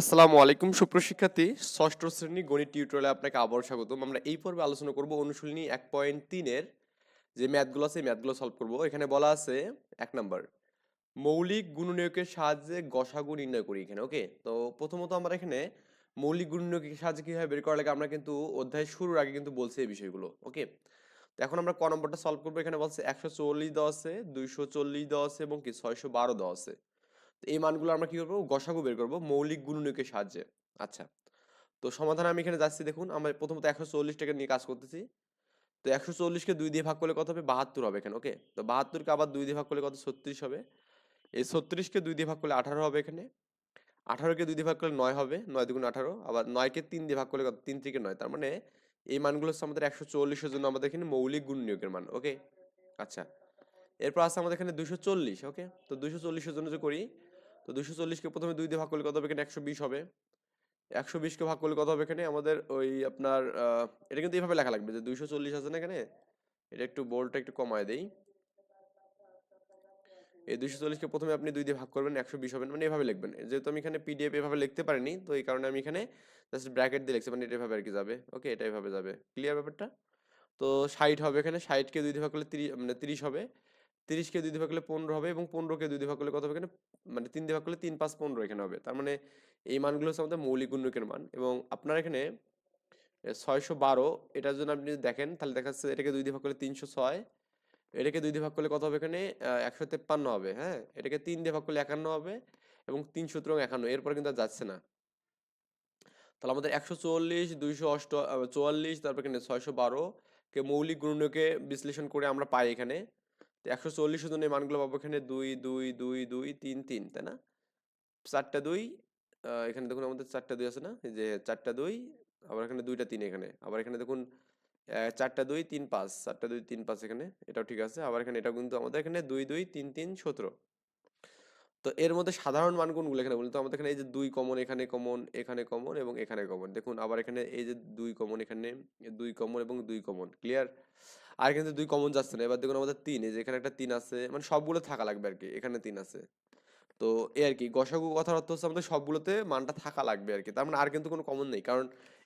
আসসালামু আলাইকুম, সুপ্রশিক্ষার্থী, ষষ্ঠ শ্রেণি গণিত টিউটোরিয়ালে আপনাকে আবার স্বাগতম। আমরা এই পর্বে আলোচনা করব অনুশীলনী এক পয়েন্ট তিনের যে ম্যাথগুলো আছে ম্যাথগুলো সলভ করব। এখানে বলা আছে, এক নাম্বার, মৌলিক গুণনীয়কের সাহায্যে গসাগু নির্ণয় করি এখানে ওকে তো প্রথমত আমরা এখানে মৌলিক গুণনীয়কের সাহায্যে কীভাবে বের করা লাগে, আমরা কিন্তু অধ্যায় শুরুর আগে কিন্তু বলছি এই বিষয়গুলো ওকে তো এখন আমরা ক নম্বরটা সলভ করব। এখানে বলছে, একশো চল্লিশ আছে, দুইশো চল্লিশ দেওয়া এবং কি, ছয়শো বারো তো এই মানগুলো আমরা কি করব? গসাগু বের করব মৌলিক গুণনীয়কের সাহায্যে। আচ্ছা তো সমাধান আমি এখানে যাচ্ছি দেখুন, আমরা প্রথমত একশো চল্লিশ টাকা নিয়ে কাজ করতেছি। তো একশো চল্লিশকে দুই দিয়ে ভাগ করলে কত হবে? বাহাত্তর হবে এখানে, ওকে? তো বাহাত্তরকে আবার দুই দিয়ে ভাগ করলে কত? ছত্রিশ হবে। এই ছত্রিশকে দুই দিয়ে ভাগ করলে আঠারো হবে এখানে। আঠারোকে দুই দিয়ে ভাগ করলে নয় হবে, নয় দুগুণ আঠারো। আবার নয়কে তিন দিয়ে ভাগ করলে কত? তিন থেকে নয়। তার মানে এই মানগুলো হচ্ছে আমাদের একশো চল্লিশের জন্য আমাদের এখানে মৌলিক গুণ নিয়োগের মান, ওকে? আচ্ছা এরপর আছে আমাদের এখানে দুশো চল্লিশ, ওকে? তো দুশো চল্লিশের জন্য যে করি তো দুশো চল্লিশকে প্রথমে দুই দিয়ে ভাগ করলে কত হবে? এখানে একশো বিশ হবে। একশো বিশকে ভাগ করলে কত হবে? এখানে আমাদের ওই আপনার এটা কিন্তু এইভাবে লেখা লাগবে যে দুইশো চল্লিশ আছে না এখানে? এটা একটু বোল্ডটা একটু কমায় দেই। এই দুইশো চল্লিশকে প্রথমে আপনি দুই দিয়ে ভাগ করবেন, একশো বিশ হবেন মানে এভাবে লিখবেন। যেহেতু আমি এখানে পিডিএফ এভাবে লিখতে পারিনি, তো এই কারণে আমি এখানে জাস্ট ব্র্যাকেট দিয়ে লিখছি। মানে এটা এভাবে আর কি যাবে? ওকে এটা এভাবে যাবে। ক্লিয়ার ব্যাপারটা? তো ষাট হবে এখানে। ষাটকে দুই দিয়ে ভাগ করলে তিরিশ মানে তিরিশ হবে। তিরিশকে দুই দিয়ে ভাগ করলে পনেরো হবে এবং পনেরোকে দুই দিয়ে ভাগ করলে কত হবে এখানে? মানে তিন দিয়ে ভাগ করলে তিন পাঁচ পনেরো এখানে হবে। তার মানে এই মানগুলো হচ্ছে আমাদের মৌলিক গুণনীয়কের মান এবং আপনার এখানে ছয়শো বারো এটার জন্য আপনি যদি দেখেন তাহলে দেখা যাচ্ছে এটাকে দুই দিয়ে ভাগ করলে তিনশো ছয়, এটাকে দুই দিয়ে ভাগ করলে কত হবে এখানে? একশো তেপ্পান্ন হবে হ্যাঁ? এটাকে তিন দিয়ে ভাগ করলে একান্ন হবে এবং তিন সূত্রং একান্ন, এরপরে কিন্তু আর যাচ্ছে না। তাহলে আমাদের একশো চল্লিশ, দুইশো অষ্ট চুয়াল্লিশ, তারপর এখানে ছয়শো বারো কে মৌলিক গুণনীয়কে বিশ্লেষণ করে আমরা পাই এখানে। তো একশো চল্লিশ ওজনের মানগুলো পাবো এখানে দুই দুই দুই দুই, তিন তিন, তাই না? চারটা দুই এখানে দেখুন আমাদের চারটা দুই আছে না? যে চারটা দুই, আবার এখানে দুইটা তিন এখানে। আবার এখানে দেখুন চারটা দুই, তিন, পাঁচ, চারটা দুই, তিন, পাঁচ এখানে, এটাও ঠিক আছে। আবার এখানে এটাও কিন্তু আমাদের এখানে দুই দুই, তিন তিন, সতেরো। তো এর মধ্যে সাধারণ মান কোনগুলো এখানে বলুন তো আমাদের এখানে এই যে দুই কমন এখানে কমন এখানে কমন এবং এখানে কমন দেখুন, আবার এখানে এই যে দুই কমন এখানে দুই কমন এবং দুই কমন ক্লিয়ার আর কিন্তু দুই কমন যাচ্ছে না। এবার দেখুন, আমাদের তিন, এই যে এখানে একটা তিন আছে মানে সবগুলো থাকা লাগবে আর কি এখানে তিন আছে। তো এই আর কি, গসাগু কথার অর্থ হচ্ছে আমাদের সবগুলোতে মানটা থাকা লাগবে আর কি তার মানে আর কিন্তু কোনো কমন নেই, কারণ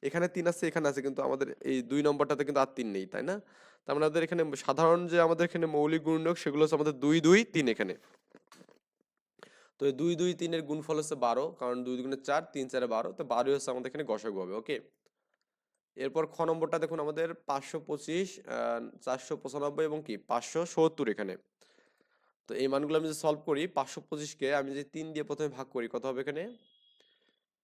এখানে তিন আছে, এখানে আছে, কিন্তু আমাদের এই দুই নম্বরটাতে কিন্তু আর তিন নেই, তাই না? তার মানে আমাদের এখানে সাধারণ যে আমাদের এখানে মৌলিক গুণনীয়ক সেগুলো হচ্ছে আমাদের দুই দুই, তিন এখানে। তো এই দুই দুই তিনের গুণফল হচ্ছে বারো, কারণ দুই দুগুণে চার, তিন চারে বারো, তো বারোই হচ্ছে আমাদের এখানে গসাগু হবে, ওকে? এরপর খ নম্বরটা দেখুন, আমাদের পাঁচশো পঁচিশ চারশো পঁচানব্বই এবং কি? পাঁচশো সত্তর এখানে। তো এই মানগুলো আমি যদি সলভ করি, পাঁচশো পঁচিশকে আমি যদি তিন দিয়ে প্রথমে ভাগ করি, কত হবে এখানে?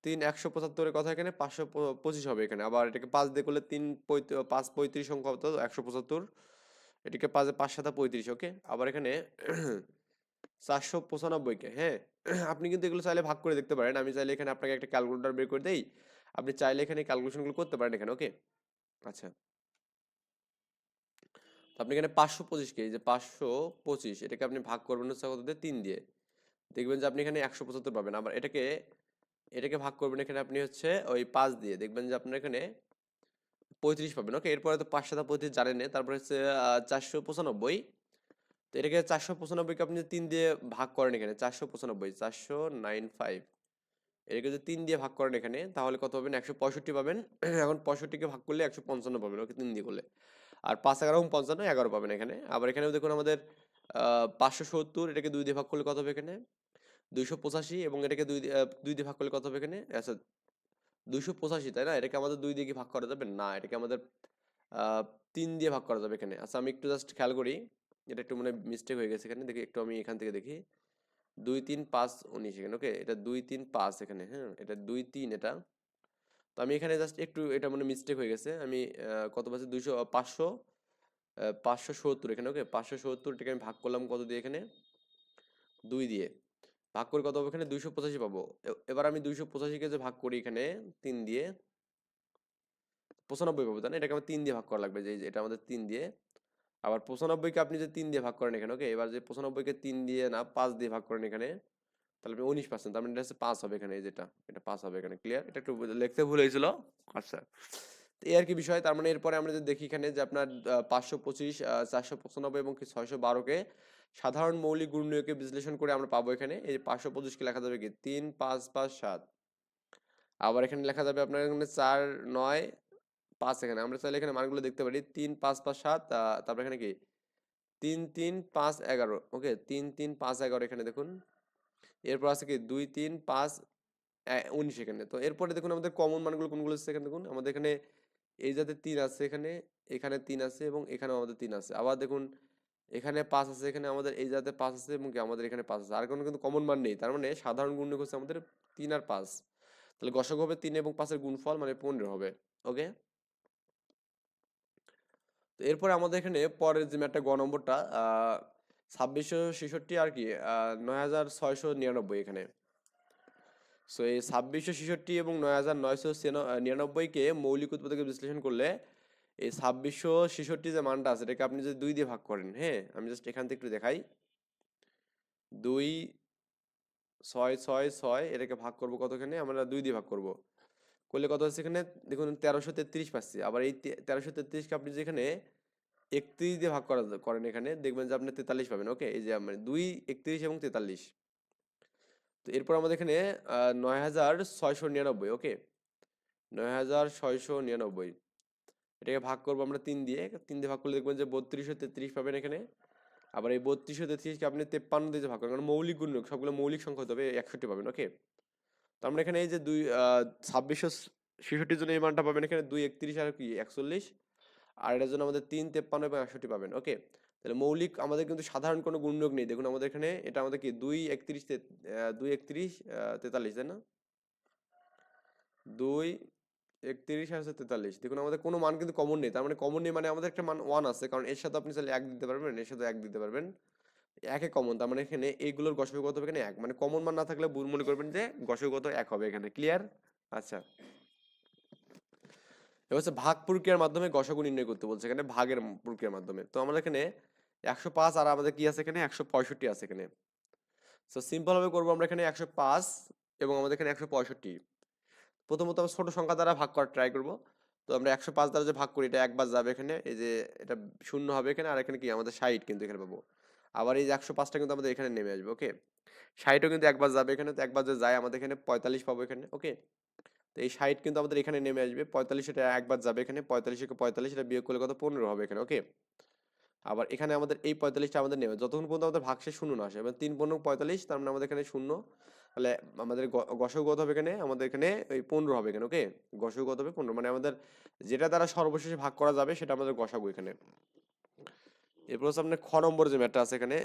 তিন একশো পঁচাত্তরের কথা এখানে, পাঁচশো পঁচিশ হবে এখানে। আবার এটাকে পাঁচ দিয়ে করলে তিন পাঁচ পঁয়ত্রিশ সংখ্যা হতো একশো পঁচাত্তর, এটাকে পাঁচে পাঁচ সাথে পঁয়ত্রিশ, ওকে? আবার এখানে চারশো পঁচানব্বইকে হ্যাঁ? আপনি কিন্তু এগুলো চাইলে ভাগ করে দেখতে পারেন। আমি চাইলে এখানে আপনাকে একটা ক্যালকুলেটর বের করে দেই। আপনি চাইলে এখানে ক্যালকুলেশনগুলো করতে পারেন এখানে ওকে আচ্ছা। তো আপনি এখানে পাঁচশো পঁচিশকে, এই যে পাঁচশো পঁচিশ, এটাকে আপনি ভাগ করবেন হচ্ছে কত দিয়ে? তিন দিয়ে। দেখবেন যে আপনি এখানে একশো পঁচাত্তর পাবেন। আবার এটাকে এটাকে ভাগ করবেন এখানে আপনি হচ্ছে ওই পাঁচ দিয়ে। দেখবেন যে আপনার এখানে পঁয়ত্রিশ পাবেন ওকে এরপরে তো পাঁচ সাথে পঁয়ত্রিশ জানেন তারপরে হচ্ছে চারশো পঁচানব্বই। তো এটাকে চারশো পঁচানব্বইকে আপনি যদি তিন দিয়ে ভাগ করেন এখানে, চারশো পঁচানব্বই, চারশো নাইন ফাইভ। এটাকে যদি তিন দিয়ে ভাগ করেন এখানে, তাহলে কত পাবেন? একশো পঁয়ষট্টি পাবেন। এখন পঁয়ষট্টিকে ভাগ করলে একশো পঞ্চান্ন পাবেন, ওকে তিন দিয়ে করলে। আর পাঁচ এগারো পঞ্চান্ন, এগারো পাবেন এখানে। আবার এখানেও দেখুন আমাদের পাঁচশো সত্তর, এটাকে দুই দিয়ে ভাগ করলে কত হবে এখানে? দুইশো পঁচাশি এবং এটাকে দুই দুই দিয়ে ভাগ করলে কত হবে এখানে? আচ্ছা দুইশো পঁচাশি, তাই না? এটাকে আমাদের দুই দিয়ে ভাগ করা যাবে? না, এটাকে আমাদের তিন দিয়ে ভাগ করা যাবে এখানে। আচ্ছা আমি একটু জাস্ট খেয়াল করি। এটা একটু মানে মিস্টেক হয়ে গেছে এখানে। দেখি একটু আমি এখান থেকে দেখি। দুই তিন পাঁচ উনিশ এখানে ওকে এটা দুই তিন পাঁচ এখানে হ্যাঁ? এটা দুই তিন এটা। তো আমি এখানে জাস্ট একটু এটা মানে মিস্টেক হয়ে গেছে। আমি কত পাচ্ছি? দুইশো পাঁচশো পাঁচশো সত্তর এখানে ওকে পাঁচশো সত্তর এটাকে আমি ভাগ করলাম কত দিয়ে এখানে? দুই দিয়ে। ভাগ করে কত হবে এখানে? দুইশো পঁচাশি পাবো। এবার আমি দুইশো পঁচাশিকে যে ভাগ করি এখানে, তিন দিয়ে, পঁচানব্বই পাবো, তাই না? এটাকে আমার তিন দিয়ে ভাগ করা লাগবে যে, এটা আমাদের তিন দিয়ে। আবার পঁচানব্বইকে আপনি যে তিন দিয়ে ভাগ করেন এখানে ওকে এবার যে পঁচানব্বইকে তিন দিয়ে না পাঁচ দিয়ে ভাগ করেন এখানে, তাহলে আপনি উনিশ পার্সেন্ট তার মানে এটা হচ্ছে পাঁচ হবে এখানে যেটা, এটা পাঁচ হবে এখানে ক্লিয়ার এটা একটু লিখতে ভুল হয়েছিল। আচ্ছা। তো এই আর কি বিষয়, তার মানে এরপরে আমরা যদি দেখি এখানে যে আপনার পাঁচশো পঁচিশ চারশো পঁচানব্বই এবং কি ছয়শো বারোকে সাধারণ মৌলিক গুণনীয়কে বিশ্লেষণ করে আমরা পাবো এখানে, এই পাঁচশো পঁচিশকে লেখা যাবে কি? তিন, পাঁচ পাঁচ, সাত। আবার এখানে লেখা যাবে আপনার এখানে চার, নয় পাঁচ এখানে আমরা চাইলে এখানে মানগুলো দেখতে পারি। তিন, পাঁচ পাঁচ, সাত তারপর এখানে কি? তিন তিন, পাঁচ, এগারো। ওকে, তিন তিন, পাঁচ, এগারো এখানে দেখুন। এরপর আছে কি? দুই, তিন, পাঁচ উনিশ এখানে। তো এরপরে দেখুন আমাদের কমন মানগুলো কোনগুলো আছে এখানে দেখুন? আমাদের এখানে এই যাতে তিন আছে এখানে এখানে তিন আছে এবং এখানেও আমাদের তিন আছে। আবার দেখুন, এখানে পাঁচ আছে, এখানে আমাদের এই যাতে পাঁচ আছে এবং কি? আমাদের এখানে পাঁচ আছে। আর কোনো কিন্তু কমন মান নেই। তার মানে সাধারণ গুণনীয়ক হচ্ছে আমাদের তিন আর পাঁচ। তাহলে গসক হবে তিন এবং পাঁচের গুণফল মানে পনেরো হবে। ওকে? তো এরপরে আমাদের এখানে পরের যে ম্যাটটা গ নম্বরটা ছাব্বিশশো ছেষট্টি আর কি নয় হাজার ছয়শো নিরানব্বই এখানে। সো এই ছাব্বিশশো ছেষট্টি এবং নয় হাজার নয়শো নিরানব্বইকে মৌলিক উৎপাদকে বিশ্লেষণ করলে এই ছাব্বিশশো ছেষট্টি যে মানটা আছে, এটাকে আপনি যদি দুই দিয়ে ভাগ করেন হ্যাঁ? আমি জাস্ট এখান থেকে একটু দেখাই। দুই, ছয় ছয় ছয়, এটাকে ভাগ করব কতখানে? আমরা দুই দিয়ে ভাগ করব। করলে কত হচ্ছে এখানে? দেখুন, তেরোশো তেত্রিশ পাচ্ছি। আবার এই তেরোশো তেত্রিশকে আপনি যেখানে একত্রিশ দিয়ে ভাগ করা, করেন এখানে, দেখবেন যে আপনি তেতাল্লিশ পাবেন। ওকে? এই যে মানে দুই, একত্রিশ এবং তেতাল্লিশ। তো এরপর আমাদের এখানে নয় হাজার ছয়শো নিরানব্বই, ওকে? নয় হাজার ছয়শো নিরানব্বই। এটাকে ভাগ করব আমরা তিন দিয়ে। তিন দিয়ে ভাগ করলে দেখবেন যে বত্রিশশো তেত্রিশ পাবেন এখানে। আবার এই বত্রিশশো তেত্রিশকে আপনি তেপ্পান্ন দিয়ে ভাগ করেন, কারণ মৌলিক গুণ সবগুলো মৌলিক সংখ্যা হতে হবে, একষট্টি পাবেন, ওকে? তো আমরা এখানে এই যে দুই ছাব্বিশশো ছেষট্টির জন্য এই মানটা পাবেন এখানে দুই একত্রিশ আর কি একচল্লিশ। আর এটার জন্য আমাদের তিন তেপ্পান্ন এবং একষট্টি পাবেন, ওকে? তাহলে মৌলিক আমাদের কিন্তু সাধারণ কোনো গুণযোগ নেই। দেখুন আমাদের এখানে এটা আমাদের কি দুই একত্রিশ দুই একত্রিশ তেতাল্লিশ, তাই না? দুই একত্রিশ আর হচ্ছে তেতাল্লিশ। দেখুন আমাদের কোনো মান কিন্তু কমন নেই। তার মানে কমন নেই মানে আমাদের একটা মান ওয়ান আছে। কারণ এর সাথে আপনি চাইলে এক দিতে পারবেন, এর সাথে এক দিতে পারবেন। একে কমন তার মানে এখানে এইগুলোর গসক হবে এখানে এক। মানে কমন মান না থাকলে মনে করবেন যে গসক এক হবে এখানে। ক্লিয়ার আচ্ছা। এবার হচ্ছে ভাগ প্রক্রিয়ার মাধ্যমে গসক নির্ণয় করতে বলছে এখানে ভাগের প্রক্রিয়ার মাধ্যমে। তো আমাদের এখানে একশো পাঁচ আর আমাদের কি আছে এখানে? একশো পঁয়ষট্টি আছে এখানে। সো সিম্পলভাবে করব আমরা এখানে একশো পাঁচ এবং আমাদের এখানে একশো পঁয়ষট্টি। প্রথমত আমরা ছোট সংখ্যা দ্বারা ভাগ করার ট্রাই করব। তো আমরা একশো পাঁচ দ্বারা যে ভাগ করি, এটা একবার যাবে এখানে। এই যে এটা শূন্য হবে এখানে। আর এখানে কি? আমাদের ষাট কিন্তু এখানে পাবো। আবার এই একশো পাঁচটা কিন্তু আমাদের এখানে নেমে আসবে ওকে ষাটও কিন্তু একবার যাবে এখানে, তো একবার যে যায় আমাদের এখানে পঁয়তাল্লিশ পাবো এখানে ওকে তো এই ষাট কিন্তু আমাদের এখানে নেমে আসবে, পঁয়তাল্লিশ এটা একবার যাবে এখানে, পঁয়তাল্লিশ থেকে পঁয়তাল্লিশ এটা বিয়োগ করলে কত? পনেরো হবে এখানে ওকে আবার এখানে আমাদের এই পঁয়তাল্লিশটা আমাদের নেবে যতক্ষণ পর্যন্ত আমাদের ভাগশেষ শূন্য না আসে, এবার তিন পনেরো পঁয়তাল্লিশ, তার মানে আমাদের এখানে শূন্য, তাহলে আমাদের গসগত হবে এখানে, আমাদের এখানে এই পনেরো হবে এখানে ওকে গসগত হবে পনেরো মানে আমাদের যেটা দ্বারা সর্বশেষে ভাগ করা যাবে সেটা আমাদের গসাগু এখানে। এরপর হচ্ছে আপনার খ নম্বর যে ম্যাটটা আছে এখানে,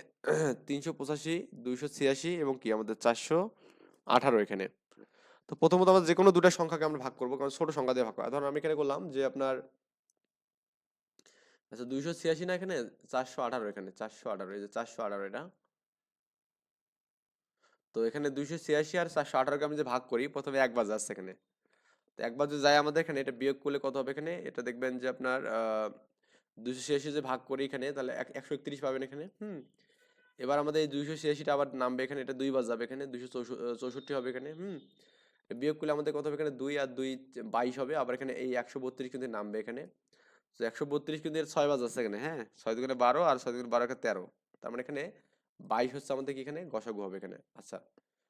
তিনশো পঁচাশি, দুইশো ছিয়াশি এবং কি আমাদের চারশো আঠারো এখানে। তো প্রথমত আমরা যে কোনো দুটা সংখ্যাকে আমরা ভাগ করব, কারণ ছোট সংখ্যা দিয়ে ভাগ করা। ধরুন আমি এখানে করলাম যে আপনার আচ্ছা দুইশো ছিয়াশি না এখানে, চারশো আঠারো এখানে, চারশো আঠারো, এই যে চারশো আঠারো এটা। তো এখানে দুইশো ছিয়াশি আর চারশো আঠারোকে আমি যে ভাগ করি, প্রথমে একবার যাচ্ছে এখানে। তো একবার যে যায় আমাদের এখানে, এটা বিয়োগ করলে কত হবে এখানে? এটা দেখবেন যে আপনার দুইশো ছিয়াশি যে ভাগ করি এখানে, তাহলে এক- একশো একত্রিশ পাবেন এখানে, হুম? এবার আমাদের এই দুইশো ছিয়াশিটা আবার নামবে এখানে, এটা দুইবার যাবে এখানে, দুইশো চৌষট্টি হবে এখানে, হুম? বিয়োগ করলে আমাদের কত হবে এখানে? দুই আর দুই বাইশ হবে, আবার এখানে এই একশো বত্রিশ কিন্তু নামবে এখানে। তো একশো বত্রিশ কিন্তু এর ছয় বাজ আছে এখানে হ্যাঁ? ছয় দুগুণে বারো আর ছয় দুগুণে বারো এখানে তেরো। তার মানে এখানে বাইশ হচ্ছে আমাদের কি এখানে? গসাগু হবে এখানে আচ্ছা।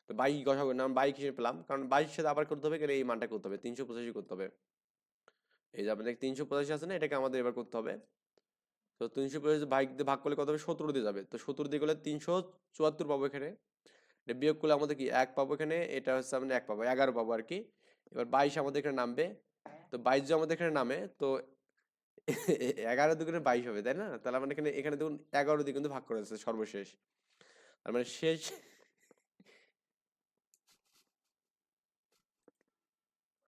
তো বাইশ গসাগু, নাম বাইশ হিসেবে পেলাম, কারণ বাইশ সাথে আবার করতে হবে, এখানে এই মানটা করতে হবে, তিনশো পঁচাশি করতে হবে। এই যে আপনাদের তিনশো পঁচাশি আছে না, এটাকে আমাদের এবার করতে হবে। তো তিনশো পঁচাশি বাইক দিয়ে ভাগ করলে কত হবে? সতেরো দিয়ে যাবে। তো সতেরো দিয়ে গেলে তিনশো চুয়াত্তর পাবো এখানে। বিয়োগ করলে আমাদের কি? এক পাবো এখানে, এটা হচ্ছে আমরা এক পাবো, এগারো পাবো আর কি। এবার বাইশ আমাদের এখানে নামবে। তো বাইশ যে আমাদের এখানে নামে, তো এগারো দুগুণে বাইশ হবে, তাই না? তাহলে আমরা এখানে এখানে দেখুন এগারো দিয়ে কিন্তু ভাগ করেছে সর্বশেষ। তার মানে শেষ